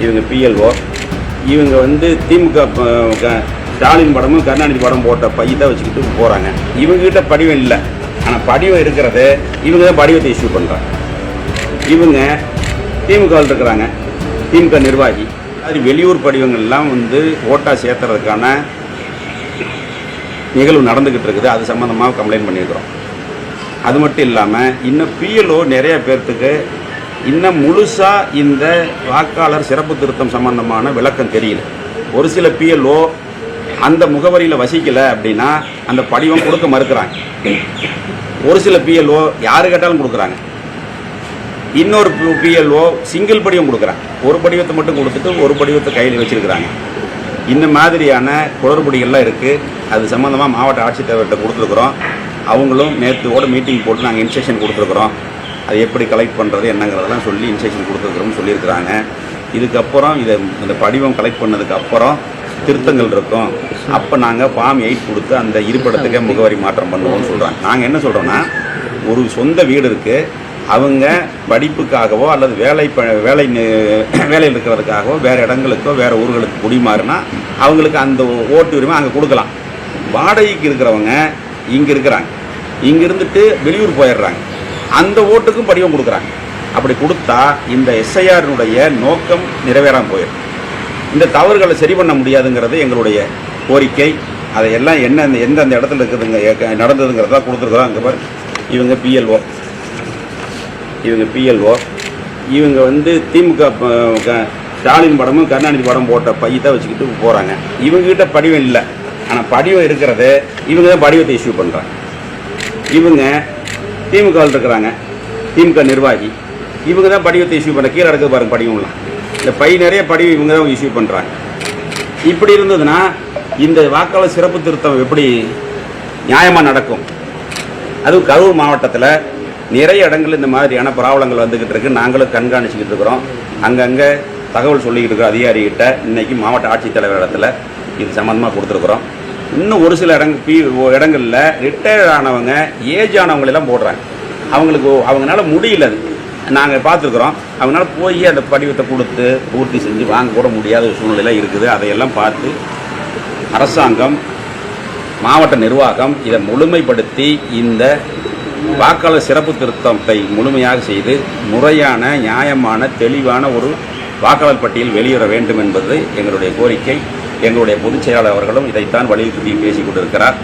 இவங்க பிஎல்ஓ இவங்க வந்து திமுக க- ஸ்டாலின் படமும் கருணாநிதி படம் போட்ட பை தான் வச்சுக்கிட்டு போகிறாங்க இவங்ககிட்ட படிவம் இல்லை. ஆனால் படிவம் இருக்கிறது இவங்க தான் படிவத்தை இஷ்யூ பண்ணுறாங்க இவங்க திமுகவில் இருக்கிறாங்க. திமுக நிர்வாகி. அது வெளியூர் படிவங்கள்லாம் வந்து ஓட்டா சேர்த்துறதுக்கான நிகழ்வு நடந்துக்கிட்டு இருக்குது. அது சம்மந்தமாக கம்ப்ளைண்ட் பண்ணியிருக்கிறோம். அது மட்டும் இல்லாமல் இன்னும் பிஎல்ஓ நிறைய பேர்த்துக்கு இன்னும் முழுசாக இந்த வாக்காளர் சிறப்பு திருத்தம் சம்பந்தமான விளக்கம் தெரியல. ஒரு சில பிஎல்ஓ அந்த முகவரியில் வசிக்கலை அப்படின்னா அந்த படிவம் கொடுக்க மறுக்கிறாங்க. ஒரு சில பிஎல்ஓ யாரு கேட்டாலும் கொடுக்குறாங்க. இன்னொரு பிஎல்ஓ சிங்கிள் படிவம் கொடுக்குறாங்க. ஒரு படிவத்தை மட்டும் கொடுத்துட்டு ஒரு படிவத்தை கையில் வச்சிருக்கிறாங்க. இந்த மாதிரியான குளறுபடிகள்லாம் இருக்குது அது சம்மந்தமாக மாவட்ட ஆட்சித்தலைவர்கிட்ட கொடுத்துருக்குறோம். அவங்களும் நேற்று ஓட மீட்டிங் போட்டு நாங்கள் இன்ஸ்ட்ரக்ஷன் கொடுத்துருக்குறோம். அது எப்படி கலெக்ட் பண்ணுறது என்னங்கிறதெல்லாம் சொல்லி இன்ஸ்ட்ரக்ஷன் கொடுத்துருக்குறோம்னு சொல்லியிருக்கிறாங்க. இதுக்கப்புறம் இதை இந்த படிவம் கலெக்ட் பண்ணதுக்கு அப்புறம் திருத்தங்கள் இருக்கும். அப்போ நாங்கள் ஃபார்ம் எயிட் கொடுத்து அந்த இருப்பிடத்துக்கே முகவரி மாற்றம் பண்ணுவோம்னு சொல்கிறாங்க நாங்கள் என்ன சொல்கிறோன்னா ஒரு சொந்த வீடு இருக்குது அவங்க படிப்புக்காகவோ அல்லது வேலை ப வேலை வேலையில் இருக்கிறதுக்காகவோ வேறு இடங்களுக்கோ வேறு ஊர்களுக்கு குடிமாறுனா அவங்களுக்கு அந்த ஓட்டு உரிமை அங்கே கொடுக்கலாம். வாடகைக்கு இருக்கிறவங்க இங்கே இருக்கிறாங்க. இங்கே இருந்துட்டு வெளியூர் போயிடுறாங்க. அந்த ஓட்டுக்கும் படிவம் கொடுக்குறாங்க. அப்படி கொடுத்தா இந்த எஸ்ஐஆரினுடைய நோக்கம் நிறைவேறாமல் போயிடும். இந்த தவறுகளை சரி பண்ண முடியாதுங்கிறது எங்களுடைய கோரிக்கை. அதையெல்லாம் என்ன என்ன எந்தெந்த இடத்துல இருக்குதுங்க நடந்ததுங்கிறதா கொடுத்துருக்குறோம் அங்கே பாரு இவங்க பிஎல்ஓ இவங்க பிஎல்ஓ இவங்க வந்து திமுக க- ஸ்டாலின் படமும் கருணாநிதி படம் போட்ட பையத்தை வச்சுக்கிட்டு போகிறாங்க இவங்ககிட்ட படிவம் இல்லை. ஆனால் படிவம் இருக்கிறது இவங்க தான் படிவத்தை இஷ்யூ பண்ணுறாங்க இவங்க திமுகவில் இருக்கிறாங்க. திமுக நிர்வாகி. இவங்க தான் படிவத்தை இஷ்யூ பண்ண கீழே இருக்குது பாருங்க படிவம்லாம். இந்த பை நிறைய படிவம் இவங்க தான் இஷ்யூ பண்ணுறாங்க இப்படி இருந்ததுன்னா இந்த வாக்காளர் சிறப்பு திருத்தம் எப்படி நியாயமாக நடக்கும்? அதுவும் கரூர் மாவட்டத்தில் நிறைய இடங்கள் இந்த மாதிரியான ப்ராப்ளங்கள் வந்துக்கிட்டு இருக்கு. நாங்களும் கண்காணிச்சுக்கிட்டு இருக்கிறோம். அங்கங்கே தகவல் சொல்லிக்கிட்டு இருக்கிற அதிகாரிகிட்ட இன்றைக்கி மாவட்ட ஆட்சித்தலைவர் இடத்துல இது சம்மந்தமாக கொடுத்துருக்குறோம். இன்னும் ஒரு சில இடங்கள் பி இடங்களில் ரிட்டையர்ட் ஆனவங்க ஏஜ் ஆனவங்களெல்லாம் போடுறாங்க. அவங்களுக்கு அவங்களால முடியல அது. நாங்கள் பார்த்துருக்குறோம் அவங்களால போய் அந்த படிவத்தை கொடுத்து பூர்த்தி செஞ்சு வாங்க கூட முடியாத ஒரு இருக்குது. அதையெல்லாம் பார்த்து அரசாங்கம் மாவட்ட நிர்வாகம் இதை முழுமைப்படுத்தி இந்த வாக்காளர் சிறப்பு திருத்தத்தை முழுமையாக செய்து முறையான நியாயமான தெளிவான ஒரு வாக்காளர் பட்டியல் வெளியிட வேண்டும் என்பது எங்களுடைய கோரிக்கை. எங்களுடைய பொதுச் செயலாளர் அவர்களும் இதைத்தான் வலியுறுத்தி பேசிக் கொண்டிருக்கிறார்.